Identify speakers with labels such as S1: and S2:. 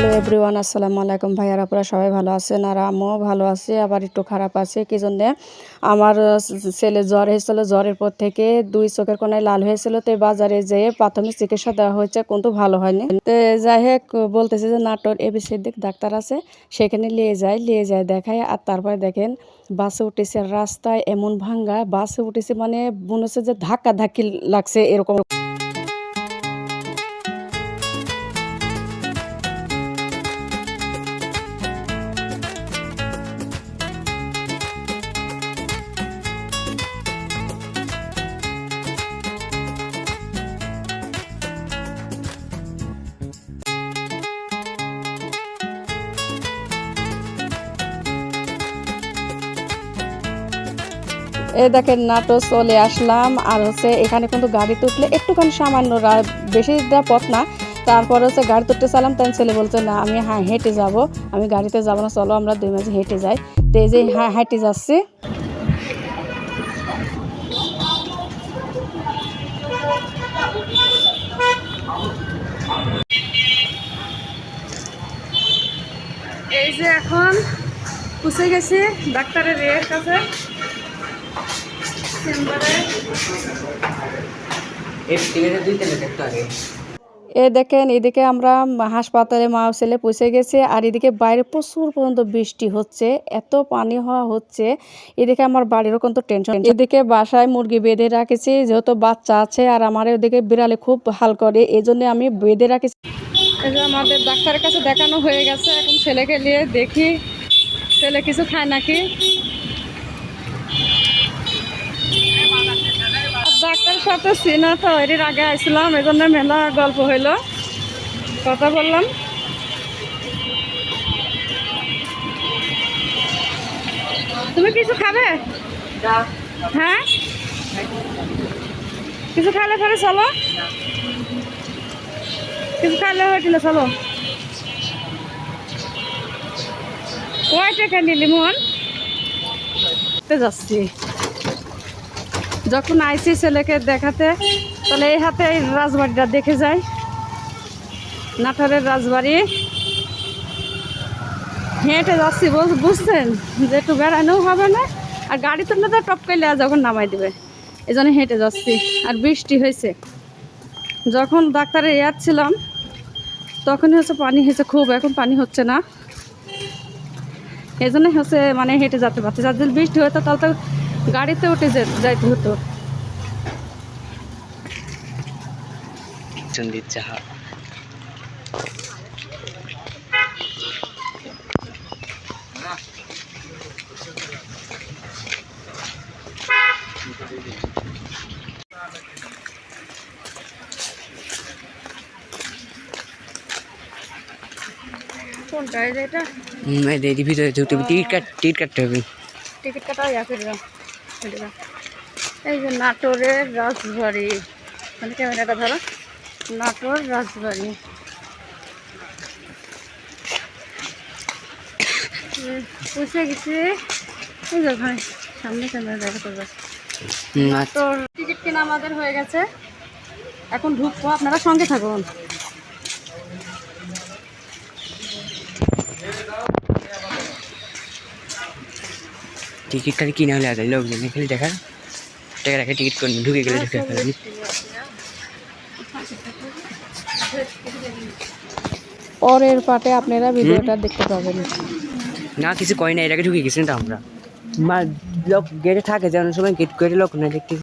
S1: Hello everyone আসসালামু আলাইকুম ভাইয়ার, আপনারা সবাই ভালো আছেন? আর আমিও ভালো আছি, আবার একটু খারাপ আছে, কি জন্যে? আমার ছেলে জ্বর হয়েছিল, জ্বরের পর থেকে দুই চোখের কোনায় লাল হয়েছিল, তো বাজারে যেয়ে প্রাথমিক চিকিৎসা দেওয়া হয়েছে, কিন্তু ভালো হয়নি। তো যাই হোক, বলতেছে যে নাটোর এবিসি দিক ডাক্তার আছে, সেখানে নিয়ে যায় নিয়ে যায়, দেখায়, আর তারপরে দেখেন, বাসে উঠেছে রাস্তায় এমন ভাঙ্গা, বাসে উঠেছে মানে মনে হচ্ছে যে ধাক্কা ধাক্কি লাগছে, এরকম। এই দেখেন নাটো চলে আসলাম, আর হচ্ছে এখানে কিন্তু গাড়িতে উঠলে একটুখানি সামান্য বেশি পথ না। তারপরে হচ্ছে গাড়ি উঠতে চালাম তাই ছেলে বলছে, না, আমি হ্যাঁ হেঁটে যাব। আমি গাড়িতে যাব না, চলো আমরা দুই মাঝে হেঁটে যাই। তো এই যে হ্যাঁ হেঁটে যাচ্ছি। এই যে এখন পুষে গেছি ডাক্তারের এর কাছে। এ দেখেন এদিকে আমরা হাসপাতালে মা ছেলে পৌঁছে গেছে আর এদিকে বাইরে প্রচুর পর্যন্ত বৃষ্টি হচ্ছে এত পানি হওয়া হচ্ছে। এদিকে আমার বাড়িরও কিন্তু টেনশন এদিকে বাসায় মুরগি বেঁধে রাখেছি যেহেতু বাচ্চা আছে আর আমার ওদিকে বিড়ালে খুব হাল করে এই জন্য আমি বেঁধে রাখেছি। আমাদের ডাক্তারের কাছে দেখানো হয়ে গেছে এখন ছেলেকে নিয়ে দেখি। ছেলে কিছু খায় নাকি? ডাক্তার সাথে চিনা তো এর আগে আসলাম এই জন্য মেলা গল্প হইল। কথা বললাম। তুমি কিছু খাবে? হ্যাঁ? কিছু খাইলে পরে চলো। কিছু খাইলে হয়েছিল চলো। কয় টাকা নিলি মোহন? যাচ্ছি। যখন আইসি ছেলেকে দেখাতে, তাহলে এই হাতে এই রাজবাড়িটা দেখে যাই। নাটোরের রাজবাড়ি। হেঁটে যাচ্ছি, বুঝ- বুঝছেন? যে একটু বেড়ানোও হবে না, আর গাড়িতে না তো টপ টপকাইলে যখন নামাই দিবে। এই জন্য হেঁটে যাচ্ছি, আর বৃষ্টি হয়েছে। যখন ডাক্তারে ইয়ার ছিলাম তখনই হচ্ছে পানি হয়েছে খুব, এখন পানি হচ্ছে না। এই জন্য হচ্ছে মানে হেঁটে যেতে পারছি যার যদি বৃষ্টি হতো তাহলে তো গাড়িতে উঠে যাইতে হতো।
S2: চাহা।
S1: কোনটা এটা?
S2: এই যে ভিতরে টিকিট কাট টিকিট কাটতে হবে।
S1: টিকিট কাটা ইয়া করে। এই যে নাটোরের রাজবাড়ি। মানে ক্যামেরাটা ধরো। নাটোর রাজবাড়ি। পৌঁছে গেছি। এই যে ওখানে সামনে ক্যামেরা দেখা করবে
S2: আচ্ছা।
S1: টিকিট কেনা আমাদের হয়ে গেছে। এখন ঢুকবো আপনারা সঙ্গে থাকুন।
S2: টিকিট কাটি কিনে হলে আগে লোকজন এখানে দেখার টাকা রেখে টিকিট করে ঢুকে গেলে ঢুকে ফেলবি
S1: পরের পাটে আপনারা ভিডিওটা দেখতে পাবেন।
S2: না কিছু কয় না এটাকে ঢুকে গেছি তো আমরা। মা লোক গেটে থাকে যেমন সময় গেট করে লোক না দেখতে